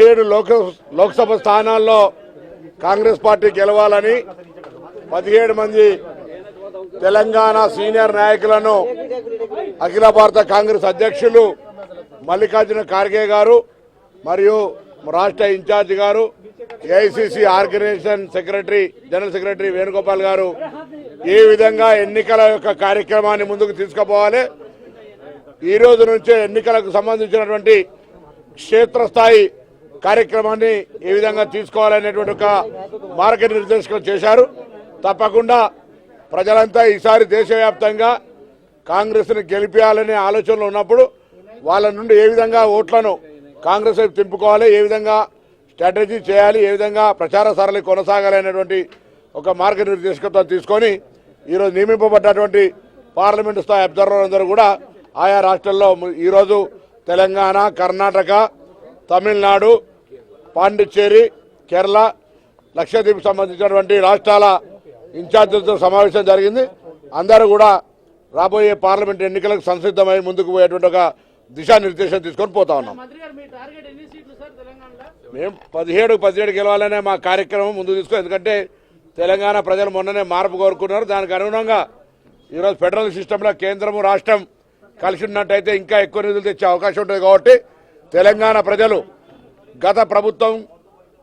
ఏడు లోక లోక్సభ స్థానాల్లో కాంగ్రెస్ పార్టీ గెలవాలని పదిహేడు మంది తెలంగాణ సీనియర్ నాయకులను అఖిల భారత కాంగ్రెస్ అధ్యక్షులు మల్లికార్జున ఖార్గే గారు మరియు రాష్ట్ర ఇన్ఛార్జ్ గారు AICC organisation secretary general secretary Venugopal గారు ఏ విధంగా ఎన్నికల యొక్క కార్యక్రమాన్ని ముందుకు తీసుకుపోవాలి ఈ రోజు నుంచే ఎన్నికలకు సంబంధించినటువంటి క్షేత్రస్థాయి కార్యక్రమాన్ని ఏ విధంగా తీసుకోవాలనేటువంటి ఒక మార్గనిర్దేశకం చేశారు. తప్పకుండా ప్రజలంతా ఈసారి దేశవ్యాప్తంగా కాంగ్రెస్ని గెలిపించాలనే ఆలోచనలు ఉన్నప్పుడు వాళ్ళ నుండి ఏ విధంగా ఓట్లను కాంగ్రెస్ వైపు తింపుకోవాలి ఏ విధంగా స్ట్రాటజీ చేయాలి ఏ విధంగా ప్రచార సరళి కొనసాగాలి అనేటువంటి ఒక మార్గనిర్దేశకత్వం తీసుకొని ఈరోజు నియమింపబడ్డటువంటి పార్లమెంటు స్థాయి అబ్జర్వర్ అందరూ కూడా ఆయా రాష్ట్రాల్లో ఈరోజు తెలంగాణ కర్ణాటక తమిళనాడు పాండిచ్చేరి కేరళ లక్షద్వీప్ సంబంధించినటువంటి రాష్ట్రాల ఇన్ఛార్జీలతో సమావేశం జరిగింది. అందరూ కూడా రాబోయే పార్లమెంట్ ఎన్నికలకు సంసిద్ధమై ముందుకు పోయేటువంటి ఒక దిశానిర్దేశం తీసుకొని పోతా ఉన్నాం. మేము పదిహేడు పదిహేడు గెలవాలనే మా కార్యక్రమం ముందు తీసుకో ఎందుకంటే తెలంగాణ ప్రజలు మొన్ననే మార్పు కోరుకున్నారు. దానికి అనుగుణంగా ఈరోజు ఫెడరల్ సిస్టంలో కేంద్రము రాష్ట్రం కలిసి ఉన్నట్టయితే ఇంకా ఎక్కువ నిధులు తెచ్చే అవకాశం ఉంటుంది కాబట్టి తెలంగాణ ప్రజలు గత ప్రభుత్వం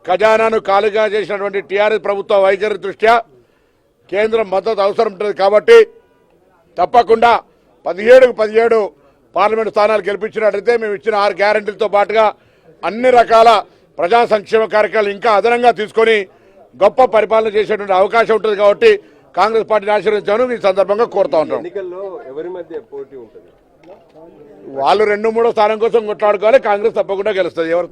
ఖజానాను ఖాళీగా చేసినటువంటి టీఆర్ఎస్ ప్రభుత్వ వైఖరి దృష్ట్యా కేంద్రం మద్దతు అవసరం ఉంటుంది కాబట్టి తప్పకుండా పదిహేడుకు పదిహేడు పార్లమెంటు స్థానాలు గెలిపించినట్లయితే మేము ఇచ్చిన ఆరు గ్యారంటీలతో పాటుగా అన్ని రకాల ప్రజా సంక్షేమ కార్యక్రమాలు ఇంకా అదనంగా తీసుకొని గొప్ప పరిపాలన చేసేటువంటి అవకాశం ఉంటుంది కాబట్టి కాంగ్రెస్ పార్టీని ఆశీర్వదించాను ఈ సందర్భంగా కోరుతా ఉంటాం ఎన్నికల్లో ఎవరి మధ్య పోటీ ఉంటుంది? వాళ్ళు రెండు మూడో స్థానం కోసం కొట్లాడుకోవాలి కాంగ్రెస్ తప్పకుండా గెలుస్తుంది. ఎవరు